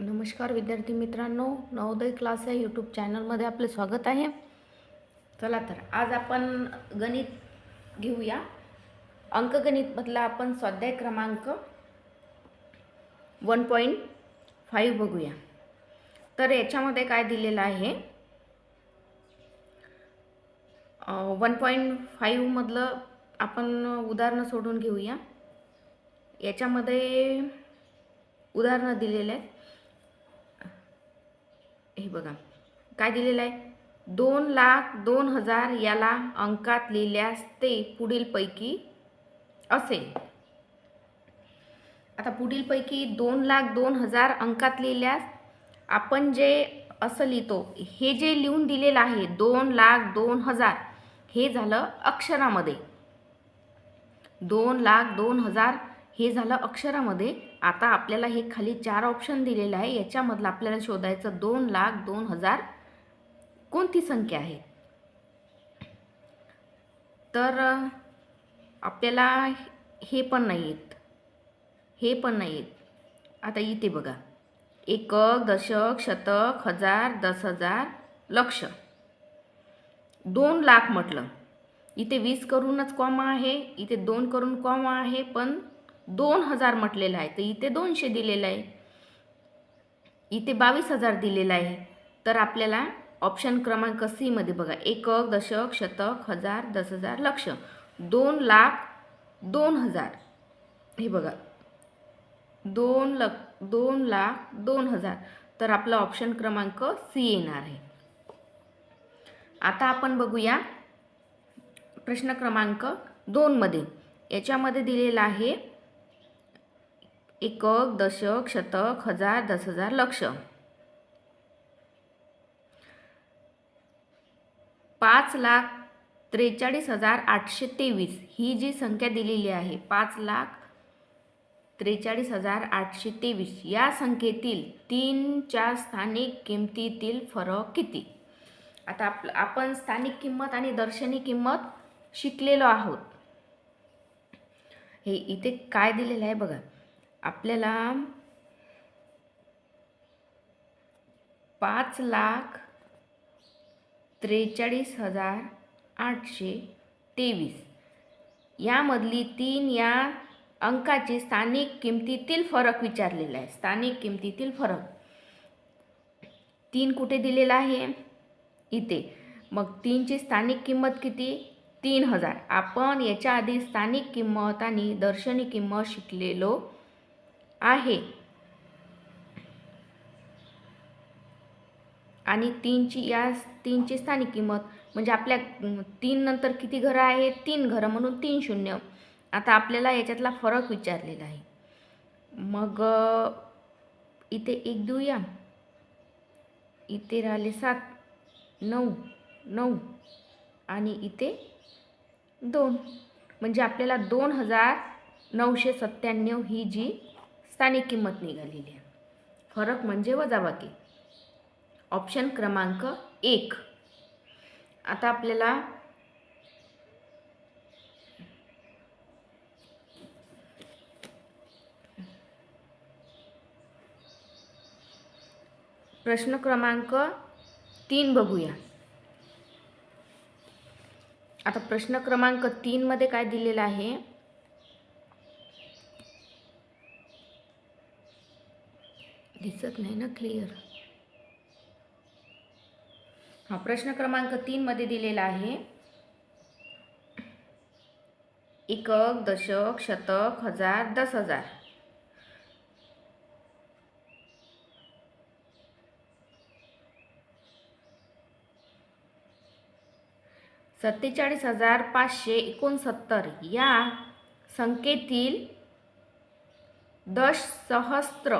नमस्कार विद्यार्थी मित्रांनो नवोदय क्लास या यूट्यूब चॅनलमध्ये आपले स्वागत आहे. चला तर आज आपण गणित घेऊया. अंकगणितमधला आपण स्वाध्याय क्रमांक वन पॉईंट फाईव्ह बघूया. तर याच्यामध्ये काय दिलेलं आहे? वन पॉईंट फाईव्हमधलं आपण उदाहरणं सोडून घेऊया. याच्यामध्ये उदाहरणं दिलेलं आहे हे बघा. काय दिलेलं आहे? दोन लाख दोन हजार याला अंकात लिहिल्यास ते पुढीलपैकी असेल. आता पुढीलपैकी दोन लाख दोन हजार अंकात लिहिल्यास आपण जे असं लिहितो हे जे लिहून दिलेलं आहे दोन लाख दोन हजार हे झालं अक्षरामध्ये. दोन लाख दोन हजार हे झालं अक्षरामध्ये. आता आपल्याला हे खाली चार ऑप्शन दिलेलं आहे. याच्यामधलं आपल्याला शोधायचं दोन लाख दोन हजार कोणती संख्या आहे? तर आपल्याला हे पण नाही आहेत हे पण नाही आहेत आता इथे बघा. एकक दशक शतक हजार दस हजार लक्ष. दोन लाख म्हटलं. इथे वीस करूनच कॉमा आहे. इथे दोन करून कॉमा आहे. पण दोन हजार म्हटलेलं आहे. तर इथे दोनशे दिलेलं आहे. इथे बावीस हजार दिलेलं आहे. तर आपल्याला ऑप्शन क्रमांक सीमध्ये बघा. एकक दशक शतक हजार दस हजार लक्ष. दोन लाख दोन हजार. हे बघा. दोन लक दोन लाख दोन हजार. तर आपला ऑप्शन क्रमांक सी येणार आहे. आता आपण बघूया प्रश्न क्रमांक दोनमध्ये याच्यामध्ये दिलेला आहे एकक दशक शतक हजार दस हजार लक्ष. पाच लाख त्रेचाळीस हजार आठशे तेवीस ही जी संख्या दिलेली आहे पाच लाख त्रेचाळीस हजार आठशे तेवीस या संख्येतील तीनच्या स्थानिक किमतीतील फरक किती? आता आप आपण स्थानिक किंमत आणि दर्शनी किंमत शिकलेलो आहोत. हे इथे काय दिलेलं आहे बघा. आपल्याला पाच लाख त्रेचाळीस हजार आठशे तेवीस. यामधली तीन या अंकाची स्थानिक किमतीतील फरक विचारलेला आहे. स्थानिक किमतीतील फरक. तीन कुठे दिलेला आहे? इथे. मग तीनची स्थानिक किंमत किती? तीन हजार. आपण याच्या आधी स्थानिक किंमत आणि दर्शनी किंमत शिकलेलो आहे. आणि तीनची या तीनची स्थानिक किंमत म्हणजे आपल्या तीन नंतर किती घरं आहेत? तीन घरं म्हणून तीन शून्य. आता आपल्याला याच्यातला फरक विचारलेला आहे. मग इथे एक देऊया. इथे राहिले सात नऊ नऊ. आणि इथे दोन. म्हणजे आपल्याला दोन हजार नऊशे सत्त्याण्णव ही जी स्थानिक किंमत निघालेली आहे. फरक म्हणजे वजाबाकी. ऑप्शन क्रमांक एक. आता आपल्याला प्रश्न क्रमांक तीन बघूया. आता प्रश्न क्रमांक तीनमध्ये काय दिलेलं आहे? दिसत नाही ना क्लिअर हा प्रश्न क्रमांक तीनमध्ये दिलेला आहे. एकक दशक शतक हजार दस हजार. सत्तेचाळीस हजार पाचशे एकोणसत्तर या संख्येतील दश सहस्त्र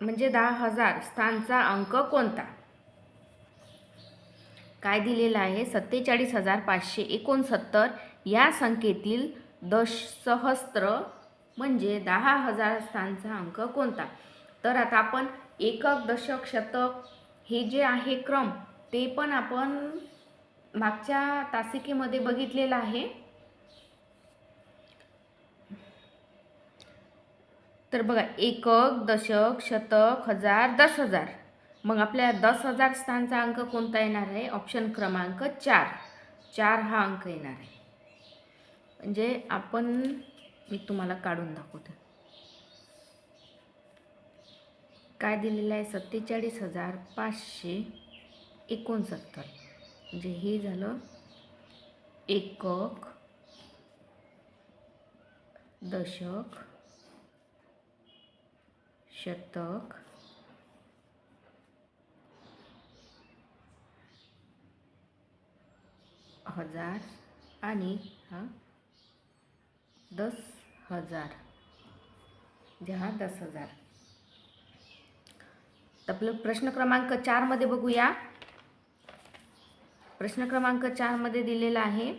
म्हणजे दहा हजार स्थानचा अंक कोणता? काय दिलेलं आहे? सत्तेचाळीस हजार पाचशे एकोणसत्तर. या संख्येतील दश सहस्त्र म्हणजे दहा हजार स्थानचा अंक कोणता? तर आता आपण एकक दशक शतक हे जे आहे क्रम ते पण आपण मागच्या तासिकेमध्ये बघितलेलं आहे. तर बघा एकक दशक शतक हजार दस हजार. मग आपल्या दस हजार स्थानचा अंक कोणता येणार आहे? ऑप्शन क्रमांक चार. चार हा अंक येणार आहे. म्हणजे आपण मी तुम्हाला काढून दाखवते. काय दिलेलं आहे? सत्तेचाळीस हजार पाचशे एकोणसत्तर. म्हणजे हे झालं एकक दशक शतक. हजार आणि हा दस हजार. म्हणजे हा दस हजार. तर आपलं प्रश्न क्रमांक चारमध्ये बघूया. प्रश्न क्रमांक चारमध्ये दिलेला आहे.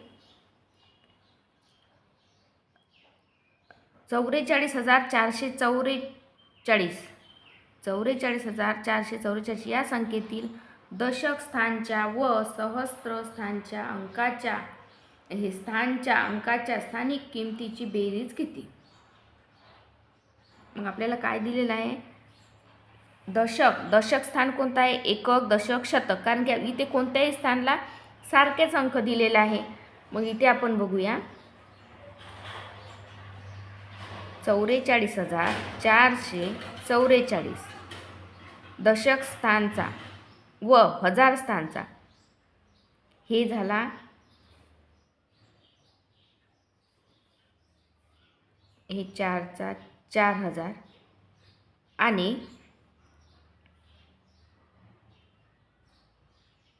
चौवेचाळीस हजार चारशे चौरे चाळीस. चौवेचाळीस हजार चारशे चौवेचाळीस या संख्येतील दशक स्थानच्या व सहस्त्र स्थानच्या अंकाच्या हे स्थानच्या अंकाच्या स्थानिक किमतीची बेरीज किती? मग आपल्याला काय दिलेलं आहे? दशक. दशक स्थान कोणतं आहे? एकक दशक शतक. कारण की इथे कोणत्याही स्थानला सारखेच अंक दिलेला आहे. मग इथे आपण बघूया. चौवेचाळीस हजार चारशे चौवेचाळीस दशक स्थानचा व हजार स्थानचा. हे झाला हे चारचा चार हजार. आणि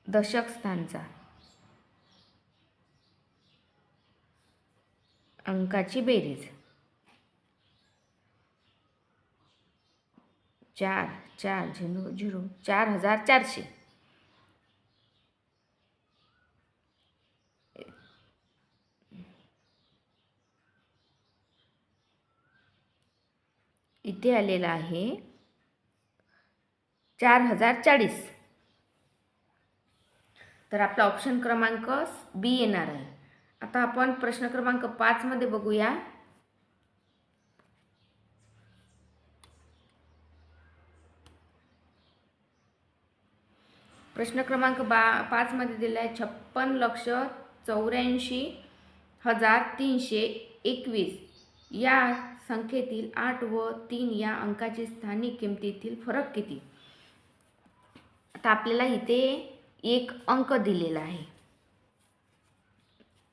दशक स्थानचा अंकाची बेरीज. चार चार झिरो झिरो चार हजार चारशे. इथे आलेला आहे चार हजार चाळीस. तर आपला ऑप्शन क्रमांक बी येणार आहे. आता आपण प्रश्न क्रमांक पाचमध्ये बघूया. प्रश्न क्रमांक बा पाचमध्ये दिला आहे छप्पन लक्ष चौऱ्याऐंशी हजार तीनशे एकवीस. या संख्येतील आठ व तीन या अंकाची स्थानिक किमतीतील फरक किती? आता आपल्याला इथे एक अंक दिलेला आहे.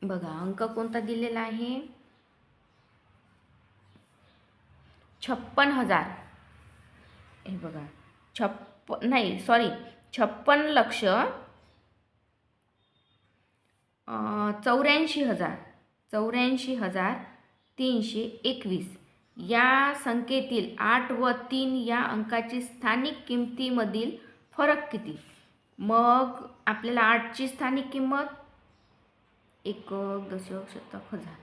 बघा अंक कोणता दिलेला आहे? छप्पन हजार. हे बघा छप्प नाही सॉरी छप्पन लक्ष चौऱ्याऐंशी हजार चौऱ्याऐंशी हजार तीनशे एकवीस. या संख्येतील आठ व तीन या अंकाची स्थानिक किमतीमधील फरक किती? मग आपल्याला आठची स्थानिक किंमत एक दशक शतक हजार.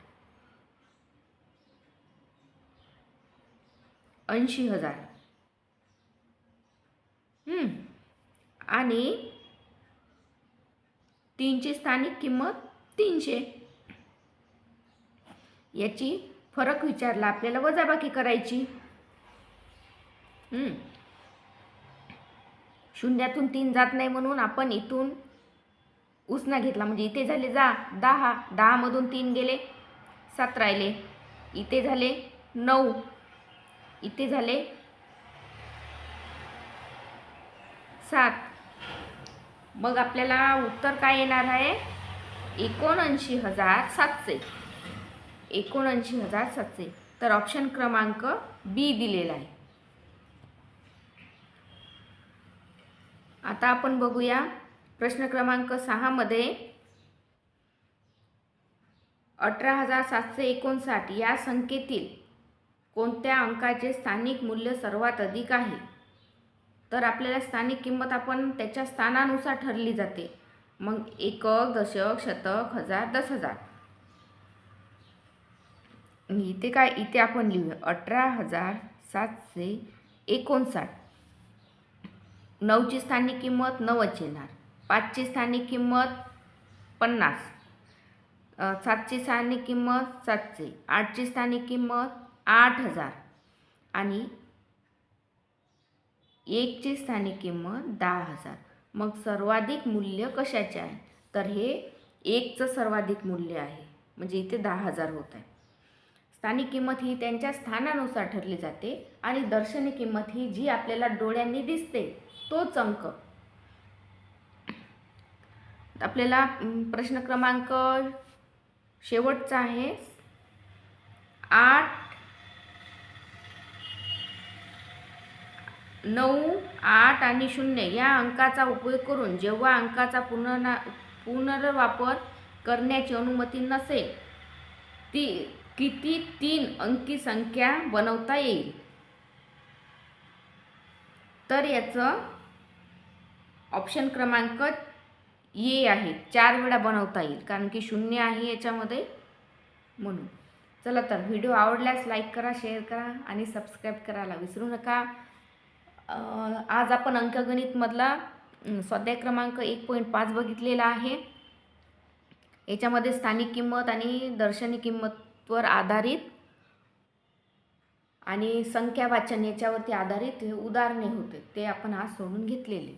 ऐंशी हजार. आणि तीनची स्थानिक किंमत तीनशे. याची फरक विचारला आपल्याला वजाबाकी करायची. शून्यातून तीन जात नाही म्हणून आपण इथून उसना घेतला म्हणजे इथे झाले जा दहा दहामधून तीन गेले सात राहिले. इथे झाले नऊ. इथे झाले सात. मग आपल्याला उत्तर काय येणार आहे? एकोणऐंशी हजार सातशे. एकोणऐंशी हजार सातशे. तर ऑप्शन क्रमांक बी दिलेला आहे. आता आपण बघूया. प्रश्न क्रमांक सहामध्ये अठरा हजार सातशे एकोणसाठ या संख्येतील कोणत्या अंकाचे स्थानिक मूल्य सर्वात अधिक आहे? तर आपल्याला स्थानिक किंमत आपण त्याच्या स्थानानुसार ठरली जाते. मग एकक दशक शतक हजार दस हजार. इथे काय? इथे आपण लिहूया. अठरा हजार सातशे एकोणसाठ. नऊची स्थानिक किंमत नव्वद येणार. पाचची स्थानिक किंमत पन्नास. सातची स्थानिक किंमत सातशे. आठची स्थानिक किंमत आठ हजार. आणि एकची स्थानिक किंमत दहा हजार. मग सर्वाधिक मूल्य कशाचे आहे? तर हे एकचं सर्वाधिक मूल्य आहे. म्हणजे इथे दहा हजार होत आहे. स्थानिक किंमत ही त्यांच्या स्थानानुसार ठरली जाते आणि दर्शनी किंमत ही जी आपल्याला डोळ्यांनी दिसते तोच अंक. आपल्याला प्रश्न क्रमांक शेवटचा आहे. आठ नऊ आठ आणि शून्य या अंकाचा उपयोग करून जेव्हा अंकाचा पुनर्ना पुनर्वापर करण्याची अनुमती नसेल ती किती तीन अंकी संख्या बनवता येईल? तर याचं ऑप्शन क्रमांक ये आहे. चार वेळा बनवता येईल कारण की शून्य आहे याच्यामध्ये म्हणून. चला तर व्हिडिओ आवडल्यास लाईक करा शेअर करा आणि सबस्क्राईब करायला विसरू नका. आज आपण अंकगणितमधला स्वाध्याय क्रमांक एक पॉईंट पाच बघितलेला आहे. याच्यामध्ये स्थानिक किंमत आणि दर्शनी किंमतवर आधारित आणि संख्या वाचन याच्यावरती आधारित उदाहरणे होते ते आपण आज सोडून घेतलेले.